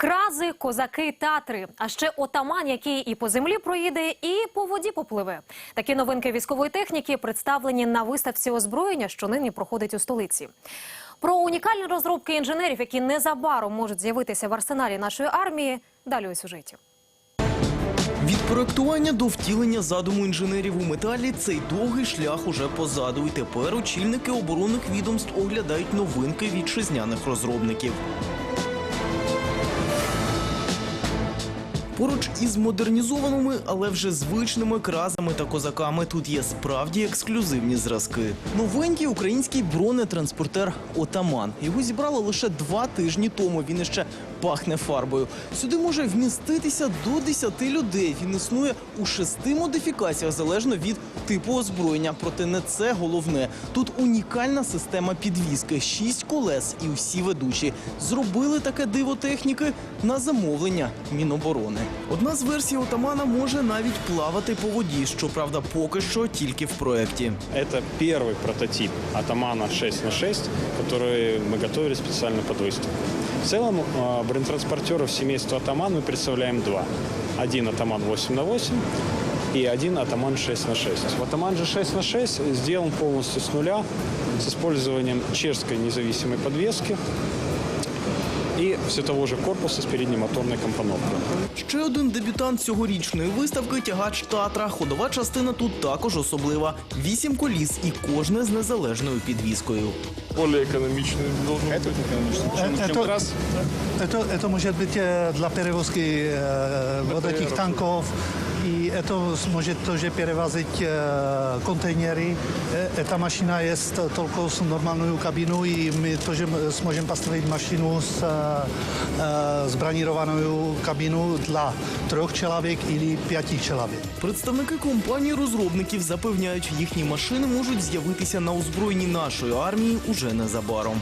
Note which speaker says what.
Speaker 1: Крази, козаки, татри, а ще отаман, який і по землі проїде, і по воді попливе. Такі новинки військової техніки представлені на виставці озброєння, що нині проходить у столиці. Про унікальні розробки інженерів, які незабаром можуть з'явитися в арсеналі нашої армії, далі у сюжеті.
Speaker 2: Від проектування до втілення задуму інженерів у металі цей довгий шлях уже позаду. І тепер очільники оборонних відомств оглядають новинки вітчизняних розробників. Поруч із модернізованими, але вже звичними кразами та козаками тут є справді ексклюзивні зразки. Новенький український бронетранспортер Отаман. Його зібрали лише два тижні тому. Він іще пахне фарбою. Сюди може вміститися до 10 людей. Він існує у шести модифікаціях залежно від типу озброєння. Проте не це головне. Тут унікальна система підвіски, шість колес і всі ведучі. Зробили таке диво техніки на замовлення Міноборони. Одна з версій отамана може навіть плавати по воді. Щоправда, поки що тільки в проєкті.
Speaker 3: Это первый прототип Атамана 6 на 6, который мы готовили специально под выставку. В целом э, бронетранспортеров семейства Атаман мы представляем два. Один Атаман 8 на 8 и один Атаман 6 на 6. Атаман же 6 на 6 сделан полностью с нуля с использованием чешской независимой подвески и все того же корпуса с передней моторной компоновкой.
Speaker 2: Ще один дебютант цьогорічної виставки тягач Татра. Ходова частина тут також особлива. Вісім коліс і кожне з незалежною підвіскою.
Speaker 4: более экономичный должен быть.
Speaker 5: Это, это, это может быть э, для перевозки э, вот этих танков, и это может тоже перевозить э, контейнеры. Э, Эта машина есть только с нормальную кабину, и мы тоже м- сможем поставить машину с, э, э, с бронированную кабину для трех человек или пяти человек.
Speaker 2: Представники компанії розробників запевняють, їхні машини можуть з'явитися на озброєнні нашої армії уже незабаром.